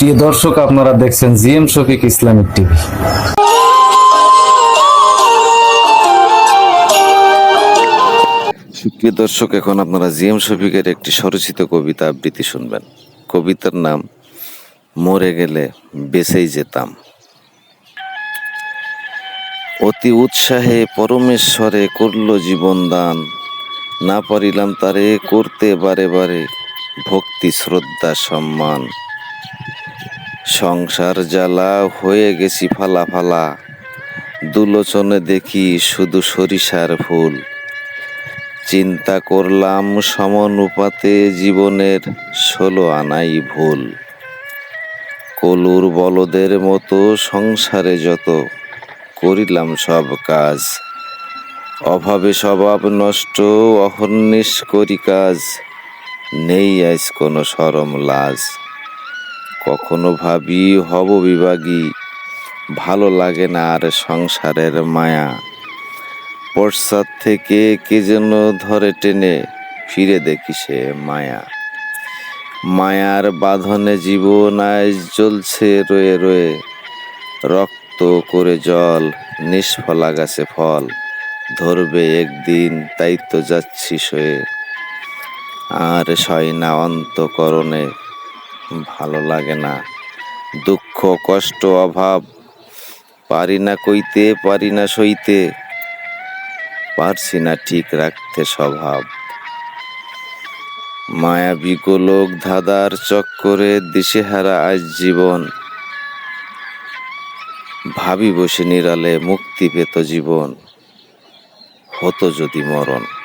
প্রিয় দর্শক, আপনারা দেখছেন জিএম শফিক ইসলামিক টিভি। সুপ্রিয় দর্শক, এখন আপনারা জিএম শফিকের একটি স্বরচিত কবিতা আবৃত্তি শুনবেন। কবিতার নাম, মরে গেলে বেঁচেই যেতাম। অতি উৎসাহে পরমেশ্বরে করল জীবন দান না পারিলাম তারে করতে বারে বারে ভক্তি, শ্রদ্ধা, সম্মান। সংসার জ্বালা হয়ে গেছি ফালা ফালা। দুলোচনে দেখি শুধু সরিষার ফুল। চিন্তা করলাম সমানুপাতে জীবনের ষোলো আনাই ভুল। কলুর বলদের মতো সংসারে যত করিলাম সব কাজ। অভাবে স্বভাব নষ্ট, অহর্নিশ করি কাজ। নেই আজ কোনো সরম লাজ। কখনো ভাবি, হব বিভাগী। ভালো লাগে না আর সংসারের মায়া। পশ্চাৎ থেকে কে যেন ধরে টেনে ফিরে দেখি সে মায়া। মায়ার বাঁধনে জীবন আজ জ্বলছে রয়ে রয়ে। রক্ত করে জল, নিষ্ফলা গাছে ফল। ধরবে একদিন, তাই তো যাচ্ছি সয়ে। আর সয় না অন্তকরণে ভালো লাগে না। দুঃখ, কষ্ট, অভাব, পারি না কইতে, পারি না সইতে, পারছি না ঠিক রাখতে স্বভাব। মায়াবী গোলক ধাঁধার চক্করে দিশেহারা আজ জীবন। ভাবি বসে নিরালে মুক্তি পেত জীবন। হতো যদি মরণ।